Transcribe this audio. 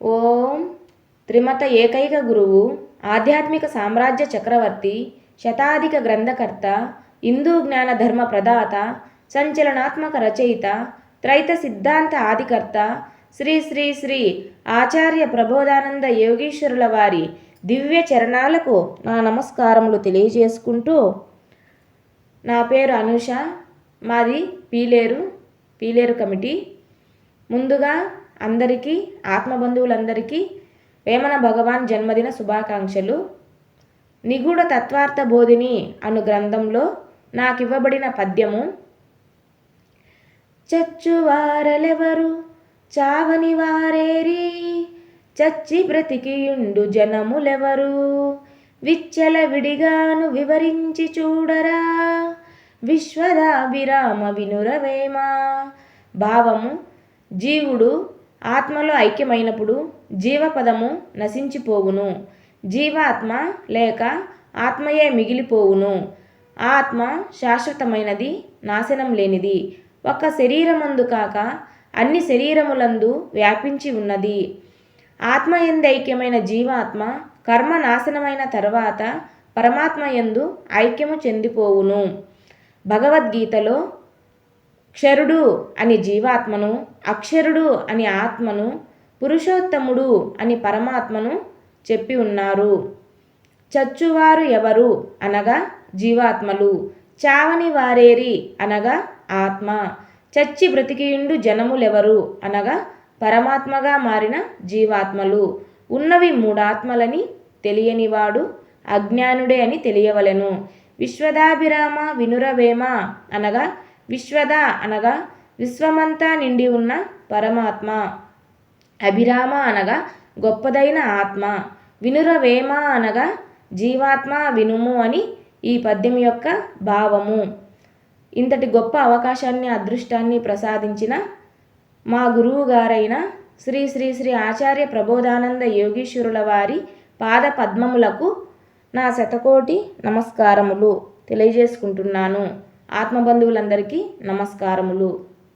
ఓం త్రిమత ఏకైక గురువు ఆధ్యాత్మిక సామ్రాజ్య చక్రవర్తి శతాధిక గ్రంథకర్త హిందూ జ్ఞాన ధర్మ ప్రదాత సంచలనాత్మక రచయిత త్రైత సిద్ధాంత ఆదికర్త శ్రీ శ్రీ శ్రీ ఆచార్య ప్రబోధానంద యోగీశ్వరుల వారి దివ్య చరణాలకు నా నమస్కారములు తెలియజేసుకుంటూ నా పేరు అనుష మాది పీలేరు పీలేరు కమిటీ. ముందుగా అందరికీ ఆత్మబంధువులందరికీ వేమన భగవాన్ జన్మదిన శుభాకాంక్షలు. నిగూఢ తత్వార్థ బోధిని అను గ్రంథంలో నాకు ఇవ్వబడిన పద్యము. చచ్చువారలెవరు చావని వారేరి చచ్చి బ్రతికియుండు జనములెవరు? విచ్చల విడిగాను వివరించి చూడరా? విశ్వదాభిరామ వినురవేమ? భావము జీవుడు ఆత్మలో ఐక్యమైనప్పుడు జీవపదము నశించిపోవును. జీవాత్మ లేక ఆత్మయే మిగిలిపోవును. ఆత్మ శాశ్వతమైనది నాశనం లేనిది. ఒక శరీరమందు కాక అన్ని శరీరములందు వ్యాపించి ఉన్నది. ఆత్మ ఎందు ఐక్యమైన జీవాత్మ కర్మ నాశనమైన తర్వాత పరమాత్మ ఎందు ఐక్యము చెందిపోవును. భగవద్గీతలో క్షరుడు అని జీవాత్మను అక్షరుడు అని ఆత్మను పురుషోత్తముడు అని పరమాత్మను చెప్పి ఉన్నారు. చచ్చువారు ఎవరు అనగా జీవాత్మలు చావని వారేరి అనగా ఆత్మ చచ్చి బ్రతికియుండు జనములెవరు అనగా పరమాత్మగా మారిన జీవాత్మలు ఉన్నవి మూడాత్మలని తెలియనివాడు అజ్ఞానుడే అని తెలియవలెను. విశ్వదాభిరామ వినురవేమ అనగా విశ్వద అనగా విశ్వమంతా నిండి ఉన్న పరమాత్మ. అభిరామ అనగా గొప్పదైన ఆత్మ. వినురవేమ అనగా జీవాత్మ వినుము అని ఈ పద్యం యొక్క భావము. ఇంతటి గొప్ప అవకాశాన్ని అదృష్టాన్ని ప్రసాదించిన మా గురువు గారైన శ్రీ శ్రీ శ్రీ ఆచార్య ప్రబోధానంద యోగీశ్వరుల వారి పాద పద్మములకు నా శతకోటి నమస్కారములు తెలియజేసుకుంటున్నాను. ఆత్మబంధువులందరికీ నమస్కారములు.